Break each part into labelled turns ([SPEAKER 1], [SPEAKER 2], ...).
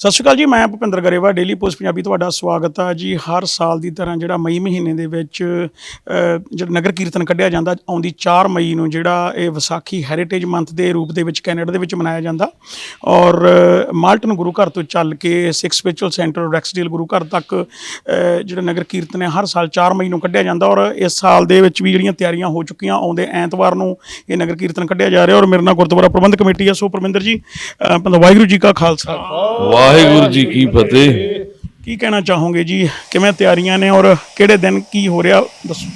[SPEAKER 1] ਸਤਿ ਸ਼੍ਰੀ ਅਕਾਲ ਜੀ ਮੈਂ ਭੁਪਿੰਦਰ ਗਰੇਵਾ ਡੇਲੀ ਪੋਸਟ ਪੰਜਾਬੀ ਤੁਹਾਡਾ ਸਵਾਗਤ ਹੈ ਜੀ। ਹਰ ਸਾਲ ਦੀ ਤਰ੍ਹਾਂ ਜਿਹੜਾ ਮਈ ਮਹੀਨੇ ਦੇ ਵਿੱਚ ਅ, ਜਿਹੜਾ ਨਗਰ ਕੀਰਤਨ ਕੱਢਿਆ ਜਾਂਦਾ ਆਉਂਦੀ 4 ਮਈ ਨੂੰ ਜਿਹੜਾ ਇਹ ਵਿਸਾਖੀ ਹੈਰੀਟੇਜ ਮੰਥ ਦੇ ਰੂਪ ਦੇ ਵਿੱਚ ਕੈਨੇਡਾ ਦੇ ਵਿੱਚ ਮਨਾਇਆ ਜਾਂਦਾ। ਔਰ ਮਾਲਟਨ ਗੁਰੂ ਘਰ ਤੋਂ ਚੱਲ ਕੇ ਸਿਕਸ ਸਪਿਰਚੁਅਲ ਸੈਂਟਰ ਰੈਕਸਡੇਲ ਗੁਰੂ ਘਰ ਤੱਕ ਜਿਹੜਾ ਨਗਰ ਕੀਰਤਨ ਹੈ ਹਰ ਸਾਲ 4 ਮਈ ਨੂੰ ਕੱਢਿਆ ਜਾਂਦਾ। ਔਰ ਇਸ ਸਾਲ ਦੇ ਵਿੱਚ ਵੀ ਜਿਹੜੀਆਂ ਤਿਆਰੀਆਂ ਹੋ ਚੁੱਕੀਆਂ ਆਉਂਦੇ ਐਤਵਾਰ ਨੂੰ ਇਹ ਨਗਰ ਕੀਰਤਨ ਕੱਢਿਆ ਜਾ ਰਿਹਾ। ਔਰ ਮੇਰੇ ਨਾਲ ਗੁਰਦੁਆਰਾ ਪ੍ਰਬੰਧਕ ਕਮੇਟੀ ਹੈ ਸੋ ਪਰਮਿੰਦਰ ਜੀ ਵਾਹਿਗੁਰੂ ਜੀ ਕਾ ਖਾਲਸਾ।
[SPEAKER 2] ਵਾਹਿਗੁਰੂ ਜੀ ਕੀ ਫਤਿਹ।
[SPEAKER 1] ਕੀ ਕਹਿਣਾ ਚਾਹੋਗੇ ਜੀ? ਕਿਵੇਂ ਤਿਆਰੀਆਂ ਨੇ ਔਰ ਕਿਹੜੇ ਦਿਨ ਕੀ ਹੋ ਰਿਹਾ? ਦੱਸੋ।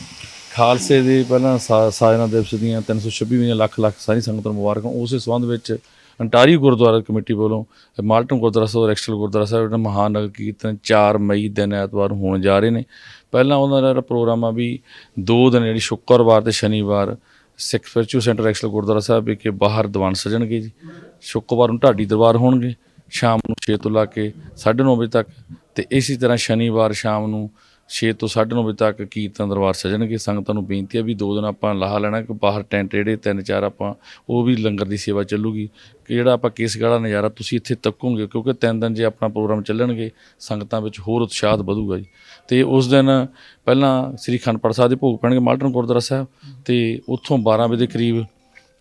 [SPEAKER 2] ਖਾਲਸੇ ਦੇ ਪਹਿਲਾਂ ਸਾਜਨਾ ਦਿਵਸ ਦੀਆਂ 326ਵੀਂ ਲੱਖ ਲੱਖ ਸਾਰੀ ਸੰਗਤ ਨੂੰ ਮੁਬਾਰਕਾਂ। ਉਸੇ ਸੰਬੰਧ ਵਿੱਚ ਅੰਟਾਰੀ ਗੁਰਦੁਆਰਾ ਕਮੇਟੀ ਵੱਲੋਂ ਮਾਲਟਨ ਗੁਰਦੁਆਰਾ ਸਾਹਿਬ ਰੈਕਸਟਲ ਗੁਰਦੁਆਰਾ ਸਾਹਿਬ ਦਾ ਮਹਾਨ ਨਗਰ ਕੀਰਤਨ 4 ਮਈ ਦਿਨ ਐਤਵਾਰ ਹੋਣ ਜਾ ਰਹੇ ਨੇ। ਪਹਿਲਾਂ ਉਹਨਾਂ ਦਾ ਪ੍ਰੋਗਰਾਮ ਆ ਵੀ ਦੋ ਦਿਨ ਜਿਹੜੀ ਸ਼ੁੱਕਰਵਾਰ ਤੇ ਸ਼ਨੀਵਾਰ Sikh spiritual Centre Rexdale Gurdwara ਸਾਹਿਬ ਵਿਖੇ ਬਾਹਰ ਦੀਵਾਨ ਸਜਣਗੇ ਜੀ। ਸ਼ੁੱਕਰਵਾਰ ਨੂੰ ਢਾਡੀ ਦਰਬਾਰ ਹੋਣਗੇ। ਸ਼ਾਮ ਨੂੰ 6 ਤੋਂ ਲਾ ਕੇ 9:30 ਵਜੇ ਤੱਕ ਤੇ ਇਸੇ ਤਰ੍ਹਾਂ ਸ਼ਨੀਵਾਰ ਸ਼ਾਮ ਨੂੰ 6 ਤੋਂ 9:30 ਵਜੇ ਤੱਕ ਕੀਰਤਨ ਦਰਬਾਰ ਸਜਣਗੇ ਸੰਗਤਾਂ ਨੂੰ ਬੇਨਤੀ ਹੈ ਵੀ ਦੋ ਦਿਨ ਆਪਾਂ ਲਾਹਾ ਲੈਣਾ ਕਿ ਬਾਹਰ ਟੈਂਟ ਜਿਹੜੇ ਤਿੰਨ ਚਾਰ ਆਪਾਂ, ਉਹ ਵੀ ਲੰਗਰ ਦੀ ਸੇਵਾ ਚੱਲੂਗੀ। ਕਿ ਜਿਹੜਾ ਆਪਾਂ ਕੇਸਗੜ੍ਹ ਦਾ ਨਜ਼ਾਰਾ ਤੁਸੀਂ ਇੱਥੇ ਤੱਕੋਗੇ, ਕਿਉਂਕਿ ਤਿੰਨ ਦਿਨ ਜੇ ਆਪਣਾ ਪ੍ਰੋਗਰਾਮ ਚੱਲਣਗੇ, ਸੰਗਤਾਂ ਵਿੱਚ ਹੋਰ ਉਤਸ਼ਾਹ ਵਧੂਗਾ ਜੀ। ਤੇ ਉਸ ਦਿਨ ਪਹਿਲਾਂ ਸ੍ਰੀ ਖੰਡ ਸਾਹਿਬ ਦੇ ਭੋਗ ਪੈਣਗੇ ਮਾਲਟਨ ਗੁਰਦੁਆਰਾ ਸਾਹਿਬ ਤੇ ਉੱਥੋਂ 12 ਵਜੇ ਦੇ ਕਰੀਬ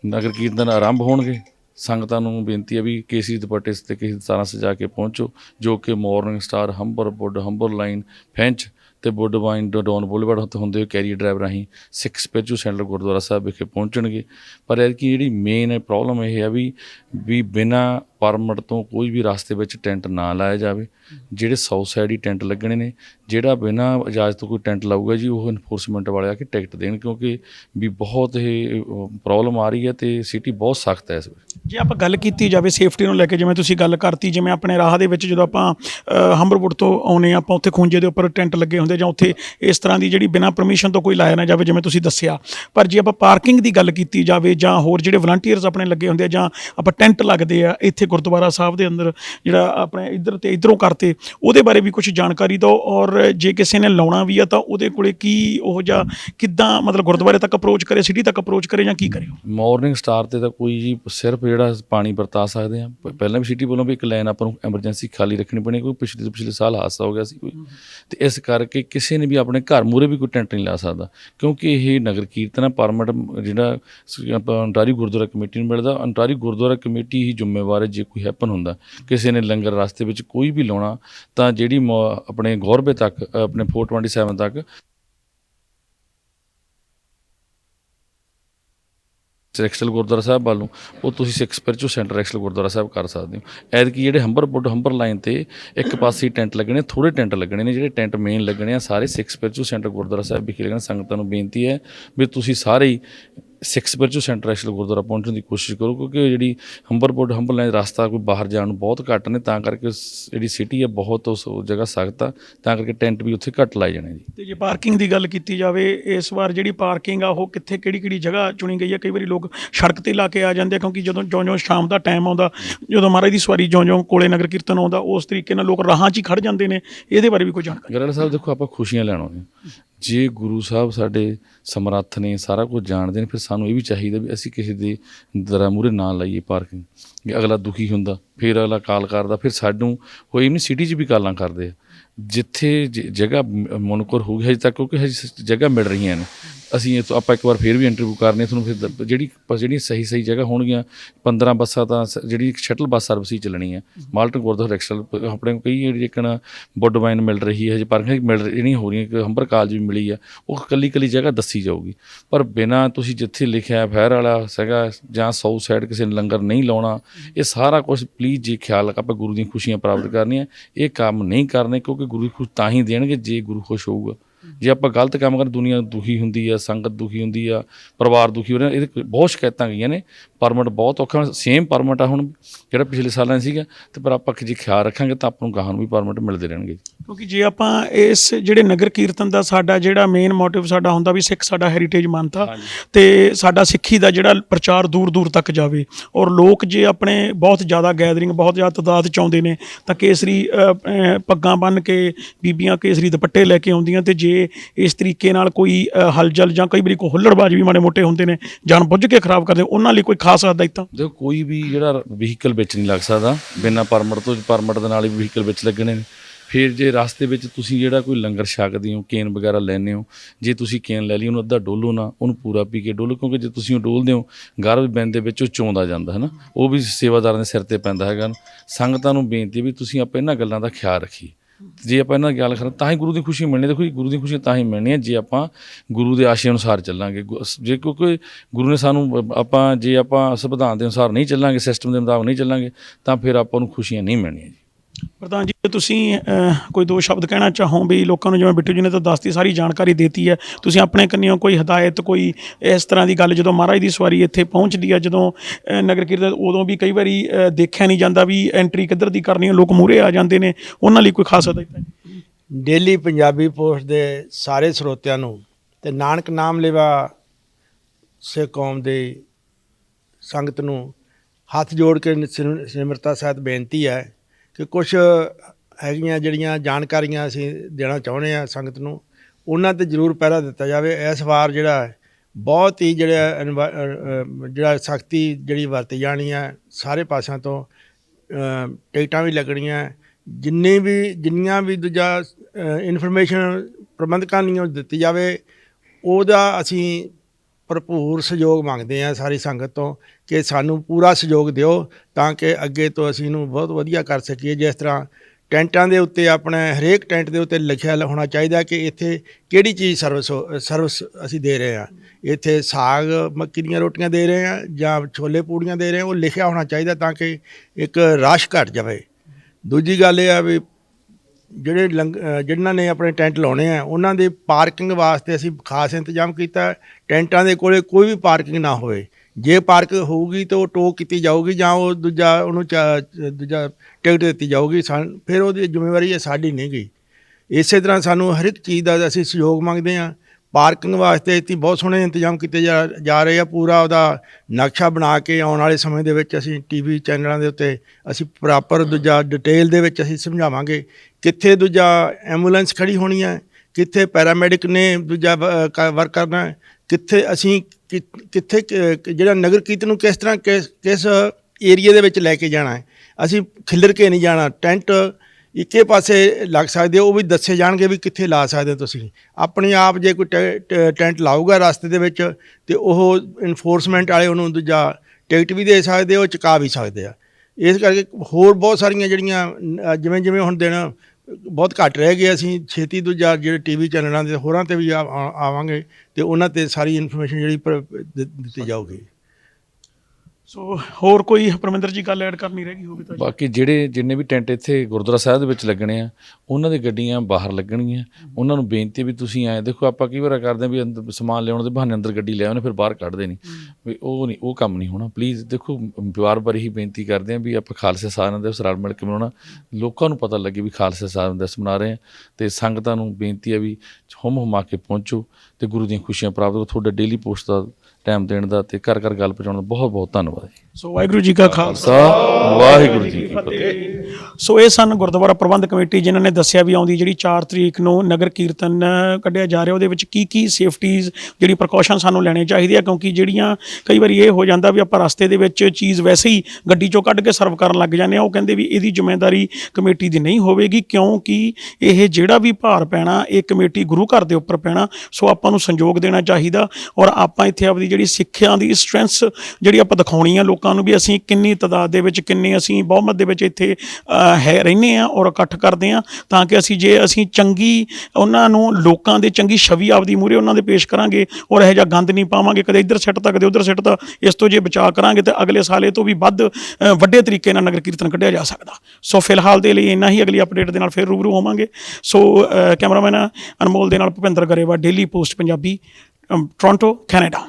[SPEAKER 2] ਨਗਰ ਕੀਰਤਨ ਆਰੰਭ ਹੋਣਗੇ। ਸੰਗਤਾਂ ਨੂੰ ਬੇਨਤੀ ਹੈ ਵੀ ਕੇਸੀ ਦੁਪੱਟੇ ਤੇ ਕਿਸੇ ਤਰ੍ਹਾਂ ਸਜਾ ਕੇ ਪਹੁੰਚੋ, ਜੋ ਕਿ Morning Star Humberwood Humberline Finch ਤੇ ਬੁੱਡ ਵਾਈਨ ਡੋਨ ਬੋਲੇਵਾਰਡ ਉੱਤੇ ਹੁੰਦੇ ਹੋਏ ਕੈਰੀਅਰ ਡਰਾਈਵ ਰਾਹੀਂ ਸਿੱਖ ਸਪਿਰਚੁਅਲ ਸੈਂਟਰ ਗੁਰਦੁਆਰਾ ਸਾਹਿਬ ਵਿਖੇ ਪਹੁੰਚਣਗੇ। ਪਰ ਇਹ ਕਿ ਜਿਹੜੀ ਮੇਨ ਪ੍ਰੋਬਲਮ ਇਹ ਹੈ ਵੀ ਵੀ ਬਿਨਾ ਪਰਮਿਟ ਤੋਂ ਕੋਈ ਵੀ ਰਸਤੇ ਵਿੱਚ ਟੈਂਟ ਨਾ ਲਾਇਆ ਜਾਵੇ। ਜਿਹੜੇ ਸਾਊਥ ਸਾਈਡ ਹੀ ਟੈਂਟ ਲੱਗਣੇ ਨੇ, ਜਿਹੜਾ ਬਿਨਾ ਇਜਾਜ਼ਤ ਤੋਂ ਕੋਈ ਟੈਂਟ ਲਾਊਗਾ ਜੀ, ਉਹ ਇਨਫੋਰਸਮੈਂਟ ਵਾਲੇ ਆ ਕੇ ਟਿਕਟ ਦੇਣ, ਕਿਉਂਕਿ ਵੀ ਬਹੁਤ ਇਹ ਪ੍ਰੋਬਲਮ ਆ ਰਹੀ ਹੈ ਤੇ ਸਿਟੀ ਬਹੁਤ ਸਖਤ ਹੈ ਇਸ ਵੇਲੇ।
[SPEAKER 1] ਜੇ ਆਪਾਂ ਗੱਲ ਕੀਤੀ ਜਾਵੇ ਸੇਫਟੀ ਨੂੰ ਲੈ ਕੇ, ਜਿਵੇਂ ਤੁਸੀਂ ਗੱਲ ਕਰਤੀ, ਜਿਵੇਂ ਆਪਣੇ ਰਾਹ ਦੇ ਵਿੱਚ ਜਦੋਂ ਆਪਾਂ ਹੰਬਰਵੁੱਡ ਹੰਬਰਪੁਰ ਤੋਂ ਆਉਨੇ ਆਪਾਂ ਉੱਥੇ ਖੁੰਝੇ ਦੇ ਉੱਪਰ ਟੈਂਟ ਲੱਗੇ ਹੁੰਦੇ ਜਾਂ ਉੱਥੇ ਇਸ ਤਰ੍ਹਾਂ ਦੀ ਜਿਹੜੀ ਬਿਨਾਂ ਪਰਮਿਸ਼ਨ ਤੋਂ ਕੋਈ ਲਾਇਆ ਨਾ ਜਾਵੇ, ਜਿਵੇਂ ਤੁਸੀਂ ਦੱਸਿਆ। ਪਰ ਜੇ ਆਪਾਂ ਪਾਰਕਿੰਗ ਦੀ ਗੱਲ ਕੀਤੀ ਜਾਵੇ ਜਾਂ ਹੋਰ ਜਿਹੜੇ ਵਲੰਟੀਅਰਸ ਆਪਣੇ ਲੱਗੇ ਹੁੰਦੇ ਆ ਜਾਂ ਆਪਾਂ ਟੈਂਟ ਲੱਗਦੇ ਆ, ਇੱਥੇ ਗੁਰਦੁਆਰਾ ਸਾਹਿਬ ਦੇ ਅੰਦਰ ਜਿਹੜਾ ਆਪਣੇ ਇੱਧਰ ਤੇ ਇੱਧਰੋਂ ਕਰਤੇ ਉਹਦੇ ਬਾਰੇ ਵੀ ਕੁਝ ਜਾਣਕਾਰੀ ਦਿਓ ਔਰ ਜੇ ਕਿਸੇ ਨੇ ਲਾਉਣਾ ਵੀ ਆ ਤਾਂ ਉਹਦੇ ਕੋਲੇ ਕੀ ਉਹ ਜਾਂ ਕਿੱਦਾਂ ਮਤਲਬ ਗੁਰਦੁਆਰੇ ਤੱਕ ਅਪਰੋਚ ਕਰੇ ਸਿਟੀ ਤੱਕ ਅਪਰੋਚ ਕਰੇ ਜਾਂ ਕੀ ਕਰੇ
[SPEAKER 2] ਮਾਰਨਿੰਗ ਸਟਾਰ ਤੇ ਤਾਂ ਕੋਈ ਜੀ ਸਿਰਫ ਜਿਹੜਾ ਪਾਣੀ ਵਰਤਾ ਸਕਦੇ ਆ। ਪਹਿਲਾਂ ਵੀ ਸਿਟੀ ਵੱਲੋਂ ਵੀ ਇੱਕ ਲਾਈਨ ਆਪਾਂ ਨੂੰ ਐਮਰਜੈਂਸੀ ਖਾਲੀ ਰੱਖਣੀ ਪੈਣੀ, ਕੋਈ ਪਿਛਲੇ ਤੋਂ ਪਿਛਲੇ ਸਾਲ ਹਾਦਸਾ ਹੋ ਗਿਆ ਸੀ ਕੋਈ। ਤੇ ਇਸ ਕਰਕੇ ਕਿਸੇ ਨੇ ਵੀ ਆਪਣੇ ਘਰ ਮੂਰੇ ਵੀ ਕੋਈ ਟੈਂਟ ਨਹੀਂ ਲਾ ਸਕਦਾ, ਕਿਉਂਕਿ ਇਹ ਨਗਰ ਕੀਰਤਨ ਆ, ਪਰਮਿਟ ਜਿਹੜਾ ਸ- ਆਪਾਂ ਅੰਟਾਰੀ ਗੁਰਦੁਆਰਾ ਕਮੇਟੀ ਨੂੰ ਮਿਲਦਾ, ਅੰਟਾਰੀ ਗੁਰਦੁਆਰਾ ਕਮੇਟੀ ਹੀ ਜ਼ਿੰਮੇਵਾਰ ਹੈ ਜੇ ਕੋਈ ਹੈਪਨ ਹੁੰਦਾ, ਕਿਸੇ ਨੇ ਲੰਗਰ ਰਸਤੇ ਵਿੱਚ ਕੋਈ ਵੀ ਲਾਉਣਾ, ਤਾਂ ਜਿਹੜੀ ਆਪਣੇ ਗੌਰਬੇ ਤੱਕ ਆਪਣੇ 427 ਤੱਕ ਐਕਸਲ ਗੁਰਦੁਆਰਾ ਸਾਹਿਬ ਵੱਲੋਂ ਉਹ ਤੁਸੀਂ ਸਿੱਖ ਸਪਿਰਚੁਅਲ ਸੈਂਟਰ ਐਕਸਲ ਗੁਰਦੁਆਰਾ ਸਾਹਿਬ ਕਰ ਸਕਦੇ ਹੋ। ਐਤਕੀ ਜਿਹੜੇ ਹੰਬਰ ਬੁੱਡ ਹੰਬਰ ਲਾਈਨ ਤੇ ਇੱਕ ਪਾਸੇ ਟੈਂਟ ਲੱਗਣੇ ਥੋੜੇ ਟੈਂਟ ਲੱਗਣੇ ਨੇ, ਜਿਹੜੇ ਟੈਂਟ ਮੇਨ ਲੱਗਣੇ ਆ, ਸਾਰੇ ਸਿੱਖ ਸਪਿਰਚੁਅਲ ਸੈਂਟਰ ਗੁਰਦੁਆਰਾ ਸਾਹਿਬ ਵਿਖੇ ਲੱਗਣੇ। ਸੰਗਤਾਂ ਨੂੰ ਬੇਨਤੀ ਹੈ ਵੀ ਤੁਸੀਂ ਸਾਰੇ ਸਿੱਖ ਸਪਿਰਚੁਅਲ ਸੈਂਟਰ ਐਕਸਲ ਗੁਰਦੁਆਰਾ ਪਹੁੰਚਣ ਦੀ ਕੋਸ਼ਿਸ਼ ਕਰੋ ਕਿਉਂਕਿ ਜਿਹੜੀ ਹੰਬਰ ਬੁੱਡ ਹੰਬਰ ਲਾਈਨ ਰਸਤਾ ਕੋਈ ਬਾਹਰ ਜਾਣ ਨੂੰ ਬਹੁਤ ਘੱਟ ਨੇ ਤਾਂ ਕਰਕੇ ਜਿਹੜੀ ਸਿਟੀ ਹੈ ਬਹੁਤ ਉਸ ਜਗ੍ਹਾ ਸਖਤ ਆ ਤਾਂ ਕਰਕੇ ਟੈਂਟ ਵੀ ਉੱਥੇ ਘੱਟ ਲਾਏ ਜਾਣੇ ਜੀ।
[SPEAKER 1] ਤੇ ਜੇ ਪਾਰਕਿੰਗ ਦੀ ਗੱਲ ਕੀਤੀ ਜਾਵੇ ਇਸ ਵਾਰ ਜਿਹੜੀ ਪਾਰਕਿੰਗ ਆ ਉਹ ਕਿੱਥੇ ਕਿਹੜੀ ਕਿਹੜੀ ਜਗ੍ਹਾ ਚੁਣੀ ਗਈ ਹੈ ਕਈ ਵਾਰੀ ਲੋਕ ਸੜਕ ਤੇ ਲਾ ਕੇ ਆ ਜਾਂਦੇ ਆ ਕਿਉਂਕਿ ਜਦੋਂ ਜਿਉਂ-ਜਿਉਂ ਸ਼ਾਮ ਦਾ ਟਾਈਮ ਆਉਂਦਾ ਜਦੋਂ ਮਹਾਰਾਜ ਦੀ ਸਵਾਰੀ ਜਿਉਂ-ਜਿਉਂ ਕੋਲੇ ਨਗਰ ਕੀਰਤਨ ਆਉਂਦਾ ਉਸ ਤਰੀਕੇ ਨਾਲ ਲੋਕ ਰਾਹਾਂ 'ਚ ਹੀ ਖੜ ਜਾਂਦੇ ਨੇ ਇਹਦੇ ਬਾਰੇ ਵੀ ਕੋਈ ਜਾਣਕਾਰੀ?
[SPEAKER 2] ਗਰਲ ਸਾਹਿਬ ਦੇਖੋ ਆਪਾਂ ਖੁਸ਼ੀਆਂ ਲੈਣ ਆਉਂਦੇ ਹਾਂ। ਜੇ ਗੁਰੂ ਸਾਹਿਬ ਸਾਡੇ ਸਮਰੱਥ ਨੇ, ਸਾਰਾ ਕੁਝ ਜਾਣਦੇ ਨੇ, ਫਿਰ ਸਾਨੂੰ ਇਹ ਵੀ ਚਾਹੀਦਾ ਵੀ ਅਸੀਂ ਕਿਸੇ ਦੇ ਦਰਾਂ ਮੂਰੇ ਨਾ ਲਾਈਏ ਪਾਰਕਿੰਗ। ਜੇ ਅਗਲਾ ਦੁਖੀ ਹੁੰਦਾ, ਫਿਰ ਅਗਲਾ ਕਾਲ ਕਰਦਾ, ਫਿਰ ਸਾਨੂੰ ਹੋਈ ਨਹੀਂ ਸਿਟੀ 'ਚ ਵੀ ਕਾਲਾਂ ਕਰਦੇ ਆ। ਜਿੱਥੇ ਜ- ਜਗ੍ਹਾ ਮ- ਹੋ ਗਈ ਹਜੇ ਤੱਕ ਕਿਉਂਕਿ ਹਜੇ ਜਗ੍ਹਾ ਮਿਲ ਰਹੀਆਂ ਨੇ। ਅਸੀਂ ਇਹ ਤੋਂ ਆਪਾਂ ਇੱਕ ਵਾਰ ਫਿਰ ਵੀ ਇੰਟਰਵਿਊ ਕਰਨੇ ਤੁਹਾਨੂੰ ਫਿਰ ਦ- ਜਿਹੜੀ ਜਿਹੜੀਆਂ ਸਹੀ ਸਹੀ ਜਗ੍ਹਾ ਹੋਣਗੀਆਂ 15 ਬੱਸਾਂ ਤਾਂ ਸ- ਜਿਹੜੀ ਸ਼ਟਲ ਬੱਸ ਸਰਵਿਸ ਹੀ ਚੱਲਣੀ ਹੈ। ਮਾਲਟਨ ਗੁਰਦੁਆਰਾ ਐਕਸਲ ਆਪਣੇ ਕੋਲ ਕਈ ਜਿਹੜੀ ਇੱਕਣ ਬੁੱਡ ਵਾਈਨ ਮਿਲ ਰਹੀ ਹੈ ਹਜੇ ਪਾਰਕਿੰਗ ਮਿਲ ਰਹੀ ਨਹੀਂ ਹੋ ਰਹੀਆਂ ਕਿ ਹੰਬਰ ਕਾਲਜ ਵੀ ਮਿਲੀ ਆ ਉਹ ਕੱਲੀ ਕੱਲੀ ਜਗ੍ਹਾ ਦੱਸੀ ਜਾਊਗੀ। ਪਰ ਬਿਨਾ ਤੁਸੀਂ ਜਿੱਥੇ ਲਿਖਿਆ ਫੈਰ ਵਾਲਾ ਸੀਗਾ ਜਾਂ ਸਾਊਥ ਸਾਈਡ ਕਿਸੇ ਨੇ ਲੰਗਰ ਨਹੀਂ ਲਾਉਣਾ ਇਹ ਸਾਰਾ ਕੁਝ ਪਲੀਜ਼ ਜੀ ਖਿਆਲ ਆਪਾਂ ਗੁਰੂ ਦੀਆਂ ਖੁਸ਼ੀਆਂ ਪ੍ਰਾਪਤ ਕਰਨੀਆਂ ਇਹ ਕੰਮ ਨਹੀਂ ਕਰਨੇ ਕਿਉਂਕਿ ਗੁਰੂ ਖੁਸ਼ ਤਾਂ ਹੀ ਦੇਣਗੇ ਜੇ ਗੁਰੂ ਖੁਸ਼ ਹੋਊਗਾ। ਜੇ ਆਪਾਂ ਗਲਤ ਕੰਮ ਕਰ ਦੁਨੀਆ ਦੁਖੀ ਹੁੰਦੀ ਆ ਸੰਗਤ ਦੁਖੀ ਹੁੰਦੀ ਆ ਪਰਿਵਾਰ ਦੁਖੀ ਹੋ ਰਿਹਾ ਇਹਦੇ ਬਹੁਤ ਸ਼ਿਕਾਇਤਾਂ ਗਈਆਂ ਨੇ। ਪਰਮਿਟ ਬਹੁਤ ਔਖਾ ਸੇਮ ਪਰਮਿਟ ਆ ਹੁਣ ਜਿਹੜਾ ਪਿਛਲੇ ਸਾਲਾਂ ਸੀਗਾ ਤੇ ਪਰ ਆਪਾਂ ਜੇ ਖਿਆਲ ਰੱਖਾਂਗੇ ਤਾਂ ਆਪਾਂ ਨੂੰ ਗਾਹਾਂ ਨੂੰ ਵੀ ਪਰਮਿਟ ਮਿਲਦੇ ਰਹਿਣਗੇ
[SPEAKER 1] ਕਿਉਂਕਿ ਜੇ ਆਪਾਂ ਇਸ ਜਿਹੜੇ ਨਗਰ ਕੀਰਤਨ ਦਾ ਸਾਡਾ ਜਿਹੜਾ ਮੇਨ ਮੋਟਿਵ ਸਾਡਾ ਹੁੰਦਾ ਵੀ ਸਿੱਖ ਸਾਡਾ ਹੈਰੀਟੇਜ ਮੰਨਤਾ ਤੇ ਸਾਡਾ ਸਿੱਖੀ ਦਾ ਜਿਹੜਾ ਪ੍ਰਚਾਰ ਦੂਰ ਦੂਰ ਤੱਕ ਜਾਵੇ ਔਰ ਲੋਕ ਜੇ ਆਪਣੇ ਬਹੁਤ ਜ਼ਿਆਦਾ ਗੈਦਰਿੰਗ ਬਹੁਤ ਜ਼ਿਆਦਾ ਤਦਾਦ ਚ ਆਉਂਦੇ ਨੇ ਤਾਂ ਕੇਸਰੀ ਪੱਗਾਂ ਬੰਨ ਕੇ ਬੀਬੀਆਂ ਕੇਸਰੀ ਦੁਪੱਟੇ ਲੈ ਕੇ ਆਉਂਦੀਆਂ ਤੇ ਜੇ ਜੇ ਇਸ ਤਰੀਕੇ ਨਾਲ ਕੋਈ ਅ, ਹਲਚਲ ਜਾਂ ਕਈ ਵਾਰੀ ਕੋਈ ਹੁੱਲੜਬਾਜ਼ ਵੀ ਮਾੜੇ ਮੋਟੇ ਹੁੰਦੇ ਨੇ ਜਾਣ ਬੁੱਝ ਕੇ ਖਰਾਬ ਕਰਦੇ ਉਹਨਾਂ ਲਈ ਕੋਈ ਖਾਸ ਹਦਾਇਤਾਂ
[SPEAKER 2] ਦੇਖੋ ਕੋਈ ਵੀ ਜਿਹੜਾ ਵਹੀਕਲ ਵਿੱਚ ਨਹੀਂ ਲੱਗ ਸਕਦਾ ਬਿਨਾਂ ਪਰਮਿਟ ਤੋਂ ਪਰਮਿਟ ਦੇ ਨਾਲ ਹੀ ਵਹੀਕਲ ਵਿੱਚ ਲੱਗਣੇ ਨੇ। ਫਿਰ ਜੇ ਰਸਤੇ ਵਿੱਚ ਤੁਸੀਂ ਜਿਹੜਾ ਕੋਈ ਲੰਗਰ ਛਕਦੇ ਹੋ ਕੇਨ ਵਗੈਰਾ ਲੈਂਦੇ ਹੋ ਜੇ ਤੁਸੀਂ ਕੇਨ ਲੈ ਲਈ ਉਹਨੂੰ ਅੱਧਾ ਡੋਲੋ ਨਾ ਉਹਨੂੰ ਪੂਰਾ ਪੀ ਕੇ ਡੋਲੋ ਕਿਉਂਕਿ ਜੇ ਤੁਸੀਂ ਉਹ ਡੋਲਦੇ ਹੋ ਗਰਭ ਬਿੰਦ ਦੇ ਵਿੱਚ ਉਹ ਚੋਂਦਾ ਜਾਂਦਾ ਹੈ ਨਾ ਉਹ ਵੀ ਸੇਵਾਦਾਰਾਂ ਦੇ ਸਿਰ ਤੇ ਪੈਂਦਾ ਹੈਗਾ ਸੰਗਤਾਂ ਨੂੰ ਬੇਨਤੀ ਵੀ ਤੁਸੀਂ ਆਪਾਂ ਇਹਨਾਂ ਗੱਲਾਂ ਦਾ ਖਿਆਲ ਰੱਖੀਏ। ਜੇ ਆਪਾਂ ਇਹਨਾਂ ਦੀ ਗੱਲ ਕਰਾਂ, ਤਾਂ ਹੀ ਗੁਰੂ ਦੀ ਖੁਸ਼ੀ ਮਿਲਣੀ ਦੇਖੋ ਜੀ, ਗੁਰੂ ਦੀ ਖੁਸ਼ੀ ਤਾਂ ਹੀ ਮਿਲਣੀ ਹੈ ਜੇ ਆਪਾਂ ਗੁਰੂ ਦੇ ਆਸ਼ੇ ਅਨੁਸਾਰ ਚੱਲਾਂਗੇ। ਗੁ- ਜੇ ਕਿਉਂਕਿ ਗੁਰੂ ਨੇ ਸਾਨੂੰ ਅ- ਆਪਾਂ ਜੇ ਆਪਾਂ ਸੰਵਿਧਾਨ ਦੇ ਅਨੁਸਾਰ ਨਹੀਂ ਚੱਲਾਂਗੇ, ਸਿਸਟਮ ਦੇ ਮੁਤਾਬਕ ਨਹੀਂ ਚੱਲਾਂਗੇ, ਤਾਂ ਫਿਰ ਆਪਾਂ ਨੂੰ ਖੁਸ਼ੀਆਂ ਨਹੀਂ ਮਿਲਣੀਆਂ ਜੀ।
[SPEAKER 1] ਪ੍ਰਧਾਨ ਜੀ ਤੁਸੀਂ ਕੋਈ ਦੋ ਸ਼ਬਦ ਕਹਿਣਾ ਚਾਹੋ ਵੀ ਲੋਕਾਂ ਨੂੰ ਜਿਵੇਂ ਬਿੱਟੂ ਜੀ ਨੇ ਤਾਂ ਦੱਸਤੀ, ਸਾਰੀ ਜਾਣਕਾਰੀ ਦਿੱਤੀ ਹੈ। ਤੁਸੀਂ ਆਪਣੇ ਕੰਨਿਓ ਕੋਈ ਹਦਾਇਤ, ਕੋਈ ਇਸ ਤਰ੍ਹਾਂ ਦੀ ਗੱਲ ਜਦੋਂ ਮਹਾਰਾਜ ਦੀ ਸਵਾਰੀ ਇੱਥੇ ਪਹੁੰਚਦੀ ਹੈ, ਜਦੋਂ ਨਗਰ ਕੀਰਤਨ ਉਦੋਂ ਵੀ ਕਈ ਵਾਰੀ ਦੇਖਿਆ ਨਹੀਂ ਜਾਂਦਾ ਵੀ ਐਂਟਰੀ ਕਿੱਧਰ ਦੀ ਕਰਨੀ ਹੈ, ਲੋਕ ਮੂਹਰੇ ਆ ਜਾਂਦੇ ਨੇ, ਉਹਨਾਂ ਲਈ ਕੋਈ ਖਾਸ ਹਦਾਇਤਾਂ
[SPEAKER 3] ਡੇਲੀ ਪੰਜਾਬੀ ਪੋਸਟ ਦੇ ਸਾਰੇ ਸਰੋਤਿਆਂ ਨੂੰ ਤੇ ਨਾਨਕ ਨਾਮ ਲੇਵਾ ਸੇ ਕੌਮ ਦੇ ਸੰਗਤ ਨੂੰ ਹੱਥ ਜੋੜ ਕੇ ਨਿਸਿਰ- ਸਿਮਰਤਾ ਸਹਿਤ ਬੇਨਤੀ ਹੈ ਕਿ ਕੁਝ ਹੈਗੀਆਂ ਜਿਹੜੀਆਂ ਜਾਣਕਾਰੀਆਂ ਅਸੀਂ ਦੇਣਾ ਚਾਹੁੰਦੇ ਆ ਸੰਗਤ ਨੂੰ, ਉਹਨਾਂ ਤੇ ਜ਼ਰੂਰ ਪਹਿਰਾ ਦਿੱਤਾ ਜਾਵੇ। ਇਸ ਵਾਰ ਜਿਹੜਾ ਬਹੁਤ ਹੀ ਜਿਹੜਾ ਇਨਵਾ- ਜਿਹੜਾ ਸਖਤੀ ਜਿਹੜੀ ਵਰਤੀ ਜਾਣੀ ਹੈ, ਸਾਰੇ ਪਾਸਿਆਂ ਤੋਂ ਟਿਕਟਾਂ ਵੀ ਲੱਗਣੀਆਂ, ਜਿੰਨੇ ਵੀ, ਜਿੰਨੀਆਂ ਵੀ ਦੂਜਾ ਇਨਫੋਰਮੇਸ਼ਨ ਪ੍ਰਬੰਧਕਾਂ ਨੂੰ ਦਿੱਤੀ ਜਾਵੇ, ਉਹਦਾ ਅਸੀਂ ਭਰਪੂਰ ਸਹਿਯੋਗ ਮੰਗਦੇ ਹਾਂ ਸਾਰੀ ਸੰਗਤ ਤੋਂ। ਕਿ ਸਾਨੂੰ ਪੂਰਾ ਸਹਿਯੋਗ ਦਿਓ ਤਾਂ ਕਿ ਅੱਗੇ ਤੋਂ ਅਸੀਂ ਇਹਨੂੰ ਬਹੁਤ ਵਧੀਆ ਕਰ ਸਕੀਏ। ਜਿਸ ਤਰ੍ਹਾਂ ਟੈਂਟਾਂ ਦੇ ਉੱਤੇ ਆਪਣੇ ਹਰੇਕ ਟੈਂਟ ਦੇ ਉੱਤੇ ਲਿਖਿਆ ਹੋਣਾ ਚਾਹੀਦਾ ਕਿ ਇੱਥੇ ਕਿਹੜੀ ਚੀਜ਼ ਸਰਵਿਸ ਹੋ- ਸਰਵਿਸ ਅਸੀਂ ਦੇ ਰਹੇ ਹਾਂ। ਇੱਥੇ ਸਾਗ, ਮੱਕੀ ਦੀਆਂ ਰੋਟੀਆਂ ਦੇ ਰਹੇ ਹਾਂ ਜਾਂ ਛੋਲੇ ਪੂੜੀਆਂ ਦੇ ਰਹੇ ਹਾਂ, ਉਹ ਲਿਖਿਆ ਹੋਣਾ ਚਾਹੀਦਾ ਤਾਂ ਕਿ ਇੱਕ ਰਸ਼ ਘਟ ਜਾਵੇ। ਦੂਜੀ ਗੱਲ ਇਹ ਆ ਵੀ ਜਿਹੜੇ ਲੰਗ ਜਿਨ੍ਹਾਂ ਨੇ ਆਪਣੇ ਟੈਂਟ ਲਾਉਣੇ ਆ, ਉਹਨਾਂ ਦੇ ਪਾਰਕਿੰਗ ਵਾਸਤੇ ਅਸੀਂ ਖਾਸ ਇੰਤਜ਼ਾਮ ਕੀਤਾ। ਟੈਂਟਾਂ ਦੇ ਕੋਲੇ ਕੋਈ ਵੀ ਪਾਰਕਿੰਗ ਨਾ ਹੋਵੇ। ਜੇ ਪਾਰਕ ਹੋਊਗੀ ਤਾਂ ਉਹ ਟੋ ਕੀਤੀ ਜਾਊਗੀ ਜਾਂ ਉਹ ਦੂਜਾ ਉਹਨੂੰ ਚਾ- ਦੂਜਾ ਟਿਕਟ ਦਿੱਤੀ ਜਾਊਗੀ, ਸਾਨ, ਫਿਰ ਉਹਦੀ ਜ਼ਿੰਮੇਵਾਰੀ ਹੈ ਸਾਡੀ ਨਹੀਂ ਗਈ। ਇਸੇ ਤਰ੍ਹਾਂ ਸਾਨੂੰ ਹਰ ਇੱਕ ਚੀਜ਼ ਦਾ ਅਸੀਂ ਸਹਿਯੋਗ ਮੰਗਦੇ ਹਾਂ। ਪਾਰਕਿੰਗ ਵਾਸਤੇ ਇੱਥੇ ਬਹੁਤ ਸੋਹਣੇ ਇੰਤਜ਼ਾਮ ਕੀਤੇ ਜਾ ਜਾ ਰਹੇ ਆ। ਪੂਰਾ ਉਹਦਾ ਨਕਸ਼ਾ ਬਣਾ ਕੇ ਆਉਣ ਵਾਲੇ ਸਮੇਂ ਦੇ ਵਿੱਚ ਅਸੀਂ ਟੀਵੀ ਚੈਨਲਾਂ ਦੇ ਉੱਤੇ ਅਸੀਂ ਪ੍ਰੋਪਰ ਦੂਜਾ ਡਿਟੇਲ ਦੇ ਵਿੱਚ ਅਸੀਂ ਸਮਝਾਵਾਂਗੇ ਕਿੱਥੇ ਦੂਜਾ ਐਂਬੂਲੈਂਸ ਖੜੀ ਹੋਣੀ ਹੈ, ਕਿੱਥੇ ਪੈਰਾਮੈਡਿਕ ਨੇ ਦੂਜਾ ਵਰਕ ਕਰਨਾ ਹੈ। ਕਿੱਥੇ ਅਸੀਂ ਕਿ- ਕਿੱਥੇ ਜਿਹੜਾ ਨਗਰ ਕੀਰਤਨ ਨੂੰ ਕਿਸ ਤਰ੍ਹਾਂ ਕਿਸ ਕਿਸ ਏਰੀਆ ਦੇ ਵਿੱਚ ਲੈ ਕੇ ਜਾਣਾ ਹੈ? ਅਸੀਂ ਖਿੱਲਰ ਕੇ ਨਹੀਂ ਜਾਣਾ ਟੈਂਟ ਇੱਕੇ ਪਾਸੇ ਲੱਗ ਸਕਦੇ ਹੋ, ਉਹ ਵੀ ਦੱਸੇ ਜਾਣਗੇ ਵੀ ਕਿੱਥੇ ਲਾ ਸਕਦੇ ਹੋ ਤੁਸੀਂ। ਆਪਣੇ ਆਪ ਜੇ ਕੋਈ ਟੈ- ਟੈਂਟ ਲਾਊਗਾ ਰਸਤੇ ਦੇ ਵਿੱਚ ਤੇ ਉਹ ਇਨਫੋਰਸਮੈਂਟ ਵਾਲੇ ਉਹਨੂੰ ਦੂਜਾ ਟਿਕਟ ਵੀ ਦੇ ਸਕਦੇ ਉਹ ਚੁਕਾ ਵੀ ਸਕਦੇ ਆ। ਇਸ ਕਰਕੇ ਹੋਰ ਬਹੁਤ ਸਾਰੀਆਂ ਜਿਹੜੀਆਂ ਜਿਵੇਂ ਜਿਵੇਂ ਹੁਣ ਦਿਨ ਬਹੁਤ ਘੱਟ ਰਹਿ ਗਏ। ਅਸੀਂ ਛੇਤੀ ਦੂਜਾ ਜਿਹੜੇ ਟੀਵੀ ਚੈਨਲਾਂ ਦੇ ਹੋਰਾਂ ਤੇ ਵੀ ਆ- ਆ- ਆਵਾਂਗੇ ਤੇ ਉਹਨਾਂ ਤੇ ਸਾਰੀ ਇਨਫੋਰਮੇਸ਼ਨ ਜਿਹੜੀ ਪਰ- ਦਿ- ਦਿੱਤੀ ਜਾਊਗੀ।
[SPEAKER 1] ਸੋ ਹੋਰ ਕੋਈ ਪਰਮਿੰਦਰ ਜੀ ਗੱਲ ਐਡ ਕਰਨੀ ਰਹਿ ਗਈ ਹੋਵੇ ਤਾਂ
[SPEAKER 2] ਬਾਕੀ ਜਿਹੜੇ ਜਿੰਨੇ ਵੀ ਟੈਂਟ ਇੱਥੇ ਗੁਰਦੁਆਰਾ ਸਾਹਿਬ ਦੇ ਵਿੱਚ ਲੱਗਣੇ ਆ ਉਹਨਾਂ ਦੀ ਗੱਡੀਆਂ ਬਾਹਰ ਲੱਗਣਗੀਆਂ। ਉਹਨਾਂ ਨੂੰ ਬੇਨਤੀ ਵੀ ਤੁਸੀਂ ਆਏ ਦੇਖੋ ਆਪਾਂ ਕਈ ਵਾਰ ਕਰਦੇ ਹਾਂ ਵੀ ਅੰਦਰ ਸਮਾਨ ਲਿਆਉਣ ਦੇ ਬਹਾਨੇ ਅੰਦਰ ਗੱਡੀ ਲੈ ਫਿਰ ਬਾਹਰ ਕੱਢਦੇ ਨਹੀਂ। ਵੀ ਉਹ ਨਹੀਂ ਉਹ ਕੰਮ ਨਹੀਂ ਹੋਣਾ। ਪਲੀਜ਼ ਦੇਖੋ ਵਾਰ-ਵਾਰ ਹੀ ਬੇਨਤੀ ਕਰਦੇ ਹਾਂ ਵੀ ਆਪਾਂ ਖਾਲਸਾ ਸਾਧਨ ਦੇ ਰਲ ਮਿਲ ਕੇ ਮਨਾਉਣਾ। ਲੋਕਾਂ ਨੂੰ ਪਤਾ ਲੱਗੇ ਵੀ ਖਾਲਸਾ ਸਾਧਨ ਦਿਵਸ ਮਨਾ ਰਹੇ ਆ ਤੇ ਸੰਗਤਾਂ ਨੂੰ ਬੇਨਤੀ ਹੈ ਵੀ ਹੁਮ ਹੁਮਾ ਕੇ ਪਹੁੰਚੋ ਤੇ ਗੁਰੂ ਦੀਆਂ ਖੁਸ਼ੀਆਂ ਪ੍ਰਾਪਤ ਕਰੋ। ਤੁਹਾਡਾ ਡੇਲੀ ਪੋਸਟ ਦਾ ਟਾਈਮ ਦੇਣ ਦਾ ਤੇ ਘਰ ਘਰ ਗੱਲ ਪਹੁੰਚਾਉਣ ਦਾ ਬਹੁਤ ਬਹੁਤ ਧੰਨਵਾਦ ਜੀ।
[SPEAKER 1] ਸੋ ਵਾਹਿਗੁਰੂ ਜੀ ਕਾ ਖਾਲਸਾ
[SPEAKER 2] ਖਾਲਸਾ। ਵਾਹਿਗੁਰੂ ਜੀ ਕੀ ਫਤਿਹ।
[SPEAKER 1] ਸੋ ਇਹ ਸਨ ਗੁਰਦੁਆਰਾ ਪ੍ਰਬੰਧ ਕਮੇਟੀ ਜਿਨ੍ਹਾਂ ਨੇ ਦੱਸਿਆ ਵੀ ਆਉਂਦੀ ਜਿਹੜੀ 4 ਤਰੀਕ ਨੂੰ ਨਗਰ ਕੀਰਤਨ ਕੱਢਿਆ ਜਾ ਰਿਹਾ, ਉਹਦੇ ਵਿੱਚ ਕੀ ਕੀ ਸੇਫਟੀਜ਼ ਜਿਹੜੀ ਪ੍ਰੀਕਾਸ਼ਨ ਸਾਨੂੰ ਲੈਣੇ ਚਾਹੀਦੇ ਆ, ਕਿਉਂਕਿ ਜਿਹੜੀਆਂ ਕਈ ਵਾਰੀ ਇਹ ਹੋ ਜਾਂਦਾ ਵੀ ਆਪਾਂ ਰਸਤੇ ਦੇ ਵਿੱਚ ਚੀਜ਼ ਵੈਸੇ ਹੀ ਗੱਡੀ ਚੋਂ ਕੱਢ ਕੇ ਸਰਵ ਕਰਨ ਲੱਗ ਜਾਂਦੇ ਆ, ਉਹ ਕਹਿੰਦੇ ਵੀ ਇਹਦੀ ਜ਼ਿੰਮੇਵਾਰੀ ਕਮੇਟੀ ਦੀ ਨਹੀਂ ਹੋਵੇਗੀ, ਕਿਉਂਕਿ ਇਹ ਜਿਹੜਾ ਵੀ ਭਾਰ ਪੈਣਾ, ਇਹ ਕਮੇਟੀ ਗੁਰੂ ਘਰ ਦੇ ਉੱਪਰ ਪੈਣਾ, ਸੋ ਆਪਾਂ ਨੂੰ ਸੰਯੋਗ ਦੇਣਾ ਚਾਹੀਦਾ ਔਰ ਆਪਾਂ ਇੱਥੇ ਆਪਦੀ ਜਿਹੜੀ ਸਿੱਖਿਆ ਦੀ ਸਟਰੈਂਥ ਜਿਹੜੀ ਆਪਾਂ ਦਿਖਾਉਣੀ ਆ ਲੋਕਾਂ ਨੂੰ ਵੀ ਅਸੀਂ ਕਿੰਨੀ ਤਦਾਦ ਦੇ ਵਿੱਚ, ਕਿੰਨੇ ਅਸੀਂ ਬਹੁਮਤ ਦੇ ਵਿੱਚ ਇੱਥੇ ਹੈ ਰਹਿੰਦੇ ਆ ਔਰ ਇਕੱਠ ਕਰਦੇ ਆ ਤਾਂ ਕਿ ਅਸੀਂ ਜੇ ਅਸੀਂ ਚੰਗੀ ਉਹਨਾਂ ਨੂੰ ਲੋਕਾਂ ਦੇ ਚੰਗੀ ਛਵੀ ਆਪਦੀ ਮੂਰੇ ਉਹਨਾਂ ਦੇ ਪੇਸ਼ ਕਰਾਂਗੇ ਔਰ ਇਹੋ ਜਿਹਾ ਗੰਦ ਨਹੀਂ ਪਾਵਾਂਗੇ ਕਦੇ ਇੱਧਰ ਸਿੱਟ ਸਿੱਟਦਾ ਕਦੇ ਉੱਧਰ ਸਿੱਟ ਸਿੱਟਦਾ ਇਸ ਤੋਂ ਜੇ ਬਚਾਅ ਕਰਾਂਗੇ ਤਾਂ ਅਗਲੇ ਸਾਲੇ ਤੋਂ ਵੀ ਵੱਧ ਵੱਡੇ ਤਰੀਕੇ ਨਾਲ ਨਗਰ ਕੀਰਤਨ ਕੱਢਿਆ ਜਾ ਸਕਦਾ। ਸੋ ਫਿਲਹਾਲ ਦੇ ਲਈ ਇੰਨਾ ਹੀ ਅਗਲੀ ਅਪਡੇਟ ਦੇ ਨਾਲ ਫਿਰ ਰੂਬਰੂ ਹੋਵਾਂਗੇ। ਸੋ ਕੈਮਰਾਮੈਨ ਅਨਮੋਲ ਦੇ ਨਾਲ Bhupinder Grewal Daily Post Punjabi um, Toronto Canada